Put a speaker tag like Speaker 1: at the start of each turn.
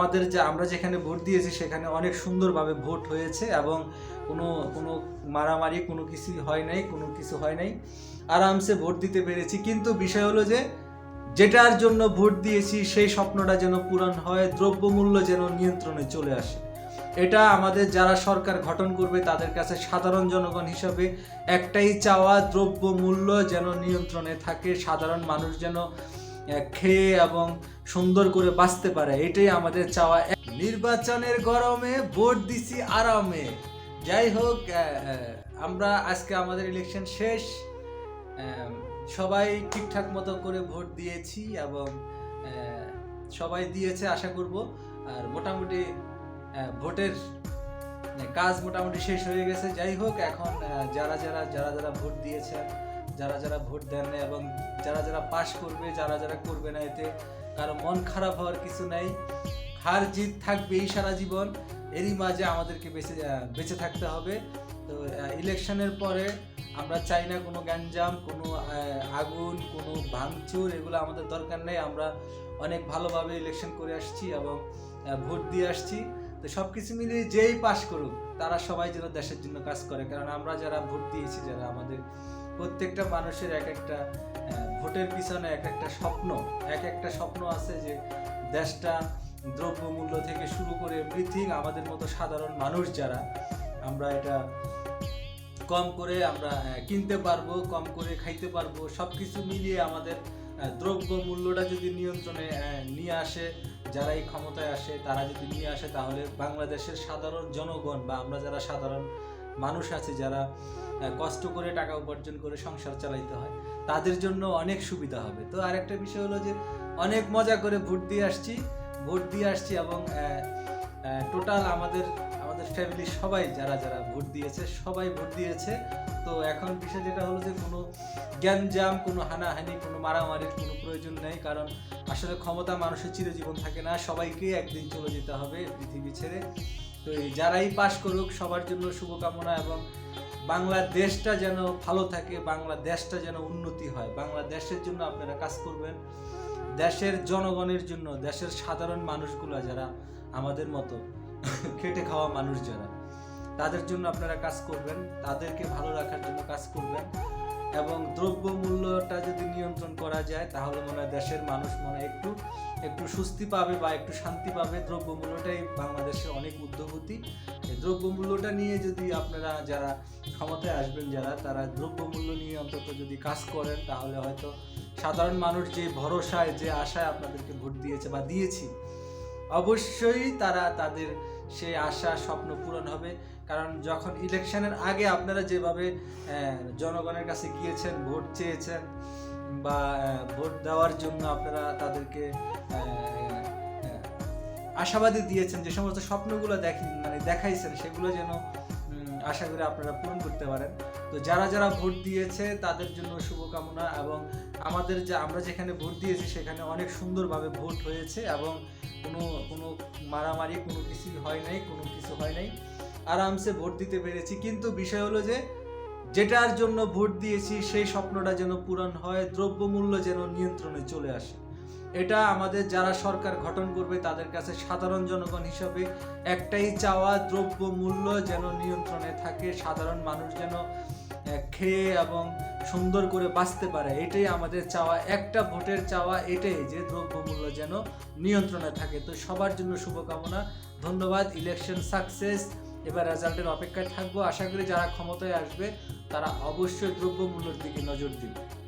Speaker 1: আমাদের যে আমরা যেখানে ভোট দিয়েছি সেখানে অনেক সুন্দরভাবে ভোট হয়েছে এবং কোনো কোনো মারামারি কোনো কিছুই হয় নাই, কোনো কিছু হয় নাই। আরামসে ভোট দিতে পেরেছি। কিন্তু বিষয় হলো যে, যেটার জন্য ভোট দিয়েছি সেই স্বপ্নটা যেন পূরণ হয়, দ্রব্যমূল্য যেন নিয়ন্ত্রণে চলে আসে। এটা আমাদের যারা সরকার গঠন করবে তাদের কাছে সাধারণ জনগণ হিসাবে একটাই চাওয়া, দ্রব্যমূল্য যেন নিয়ন্ত্রণে থাকে, সাধারণ মানুষ যেন খেয়ে এবং সুন্দর করে বাঁচতে পারে, এটাই আমাদের চাওয়া। নির্বাচনের গরমে ভোট দিছি আরামে। যাই হোক আমরা আজকে আমাদের ইলেকশন শেষ। সবাই ঠিকঠাক মতো করে ভোট দিয়েছি এবং সবাই দিয়েছে আশা করব। আর মোটামুটি ভোটের কাজ মোটামুটি শেষ হয়ে গেছে। যাই হোক, এখন যারা যারা যারা যারা ভোট দিয়েছে যারা যারা ভোট দেন না এবং যারা যারা পাশ করবে, যারা যারা করবে না এতে কারও মন খারাপ হওয়ার কিছু নাই। হার জিত থাকবে এই সারা জীবন, এরই মাঝে আমাদেরকে বেঁচে বেঁচে থাকতে হবে। তো ইলেকশনের পরে আমরা চাই না কোনো গ্যাঞ্জাম, কোনো আগুন, কোনো ভাঙচুর, এগুলো আমাদের দরকার নেই। আমরা অনেক ভালোভাবে ইলেকশন করে আসছি এবং ভোট দিয়ে আসছি। তো সব কিছু মিলিয়ে যেই পাশ করুক, তারা সবাই যেন দেশের জন্য কাজ করে। কারণ আমরা যারা ভোট দিয়েছি, যারা আমাদের প্রত্যেকটা মানুষের এক একটা ভোটের পিছনে এক একটা স্বপ্ন, এক একটা স্বপ্ন আছে যে দেশটা দ্রব্যমূল্য থেকে শুরু করে এভরিথিং আমাদের মতো সাধারণ মানুষ যারা, আমরা এটা কম করে আমরা কিনতে পারব, কম করে খাইতে পারব সব কিছু মিলিয়ে আমাদের দ্রব্য মূল্যটা যদি নিয়ন্ত্রণে নিয়ে আসে, যারা এই ক্ষমতায় আসে, তারা যদি নিয়ে আসে, তাহলে বাংলাদেশের সাধারণ জনগণ বা আমরা যারা সাধারণ মানুষ আছে যারা কষ্ট করে টাকা উপার্জন করে সংসার চালাইতে হয়, তাদের জন্য অনেক সুবিধা হবে। তো আরেকটা বিষয় হলো যে, অনেক মজা করে ভোট দিয়ে আসছি, ভোট দিয়ে আসছি এবং টোটাল আমাদের আমাদের ফ্যামিলির সবাই যারা যারা ভোট দিয়েছে, সবাই ভোট দিয়েছে। তো এখন বিষয় যেটা হলো যে, কোনো গ্যাঞ্জাম, কোনো হানাহানি, কোনো মারামারির কোনো প্রয়োজন নেই, কারণ আসলে ক্ষমতা মানুষের চিরজীবন থাকে না। সবাইকে একদিন চলে যেতে হবে পৃথিবী ছেড়ে। তো যারাই পাশ করুক, সবার জন্য শুভকামনা এবং বাংলাদেশটা যেন ভালো থাকে, বাংলাদেশটা যেন উন্নতি হয়। বাংলাদেশের জন্য আপনারা কাজ করবেন। দেশের জনগণের জন্য, দেশের সাধারণ মা-মানুষগুলো যারা আমাদের মতো খেটে খাওয়া মানুষ যারা, তাদের জন্য আপনারা কাজ করবেন। তাদেরকে ভালো রাখার জন্য কাজ করবেন। এবং দ্রব্য মূল্যটা যদি নিয়ন্ত্রণ করা যায়, তাহলে মনে হয় দেশের মানুষ মনে হয় একটু একটু স্বস্তি পাবে বা একটু শান্তি পাবে। দ্রব্য মূল্যটাই বাংলাদেশের অনেক উদ্যোগতি দ্রব্য মূল্যটা নিয়ে যদি আপনারা যারা ক্ষমতায় আসবেন, যারা, তারা দ্রব্য মূল্য নিয়ে অন্তত যদি কাজ করেন, তাহলে হয়তো সাধারণ মানুষ যে ভরসায়, যে আশায় আপনাদেরকে ভোট দিয়েছে বা দিয়েছি, অবশ্যই তারা তাদের সেই আশা, স্বপ্ন পূরণ হবে। কারণ যখন ইলেকশনের আগে আপনারা যেভাবে জনগণের কাছে গিয়েছেন, ভোট চেয়েছেন বা ভোট দেওয়ার জন্য আপনারা তাদেরকে আশাবাদী দিয়েছেন, যে সমস্ত স্বপ্নগুলো দেখি মানে দেখাইছেন, সেগুলো যেন আশা করি আপনারা পূরণ করতে পারেন। তো যারা যারা ভোট দিয়েছে, তাদের জন্য শুভকামনা এবং আমাদের যে, আমরা যেখানে ভোট দিয়েছি, সেখানে অনেক সুন্দরভাবে ভোট হয়েছে এবং কোনো কোনো মারামারি, কোনো কিছুই হয় নাই, কোনো কিছু হয় নাই। আরামসে ভোট দিতে পেরেছি। কিন্তু বিষয় হলো যে, যেটার জন্য ভোট দিয়েছি, সেই স্বপ্নটা যেন পূরণ হয়, দ্রব্যমূল্য যেন নিয়ন্ত্রণে চলে আসে। এটা আমাদের যারা সরকার গঠন করবে, তাদের কাছে সাধারণ জনগণ হিসাবে একটাই চাওয়া, দ্রব্যমূল্য যেন নিয়ন্ত্রণে থাকে, সাধারণ মানুষ যেন খেয়ে এবং সুন্দর করে বাঁচতে পারে। এটাই আমাদের চাওয়া। একটা ভোটের চাওয়া এটাই যে দ্রব্যমূল্য যেন নিয়ন্ত্রণে থাকে। তো সবার জন্য শুভকামনা। ধন্যবাদ। Election success. এবার রেজাল্টের অপেক্ষায় থাকব। আশা করি যারা ক্ষমতায় আসবে, তারা অবশ্যই দ্রব্যমূল্যের দিকে নজর দিবে।